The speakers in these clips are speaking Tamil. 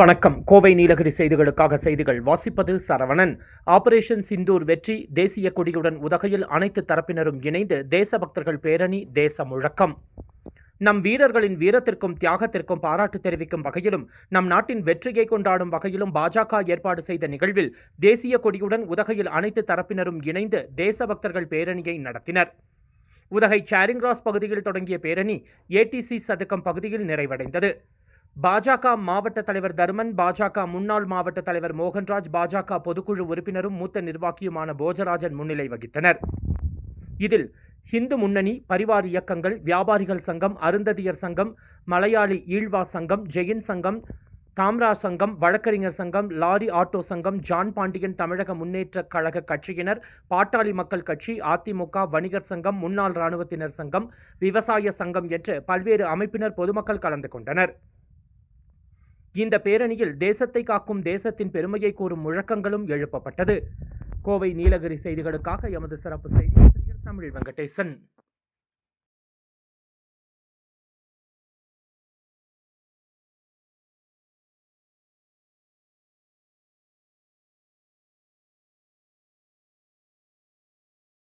வணக்கம். கோவை நீலகிரி செய்திகளுக்காக செய்திகள் வாசிப்பது சரவணன். ஆபரேஷன் சிந்தூர் வெற்றி தேசிய கொடியுடன் உதகையில் அனைத்து தரப்பினரும் இணைந்து தேசபக்தர்கள் பேரணி தேச முழக்கம் நம் வீரர்களின் வீரத்திற்கும் தியாகத்திற்கும் பாராட்டு தெரிவிக்கும் வகையிலும் நம் நாட்டின் வெற்றியை கொண்டாடும் வகையிலும் பாஜக ஏற்பாடு செய்த நிகழ்வில் தேசிய கொடியுடன் உதகையில் அனைத்து தரப்பினரும் இணைந்து தேசபக்தர்கள் பேரணியை நடத்தினர். உதகை சேரிங் பகுதியில் தொடங்கிய பேரணி ஏடிசி சதுக்கம் பகுதியில் நிறைவடைந்தது. பாஜக மாவட்ட தலைவர் தர்மன் பாஜக முன்னாள் மாவட்ட தலைவர் மோகன்ராஜ் பாஜக பொதுக்குழு உறுப்பினரும் மூத்த நிர்வாகியுமான போஜராஜன் முன்னிலை வகித்தனர். இதில் ஹிந்து முன்னணி பரிவார் இயக்கங்கள் வியாபாரிகள் சங்கம் அருந்ததியர் சங்கம் மலையாளி ஈழ்வா சங்கம் ஜெயின் சங்கம் தாம்ரா சங்கம் வழக்கறிஞர் சங்கம் லாரி ஆட்டோ சங்கம் ஜான் பாண்டியன் தமிழக முன்னேற்றக் கழக கட்சியினர் பாட்டாளி மக்கள் கட்சி அதிமுக வணிகர் சங்கம் முன்னாள் இராணுவத்தினர் சங்கம் விவசாய சங்கம் என்று பல்வேறு அமைப்பினர் பொதுமக்கள் கலந்து கொண்டனர். இந்த பேரணியில் தேசத்தை காக்கும் தேசத்தின் பெருமையை கூறும் முழக்கங்களும் எழுப்பப்பட்டது. கோவை நீலகிரி செய்திகளுக்காக எமது சிறப்பு செய்தி ஆசிரியர் தமிழ் வெங்கடேசன்.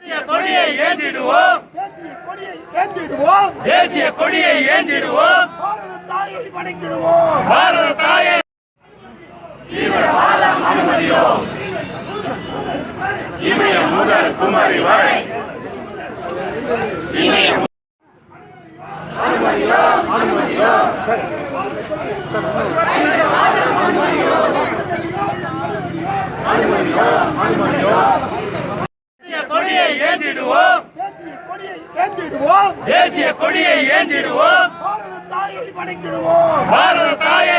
தேசிய கொடியை ஏந்திடுவோம். தேசிய கொடியை ஏந்திடுவோம். தேசிய கொடியை ஏந்திடுவோம். பாரத தாயை வணங்கிடுவோம் பாரத தாயை இமய முதல் குமரி வரை தேசிய கொடியை ஏந்திடுவோம். தேசிய கொடியை ஏந்திடுவோம். தேசிய கொடியை ஏந்திடுவோம். பாரத தாயை வணங்கிடுவோம். பாரத தாயை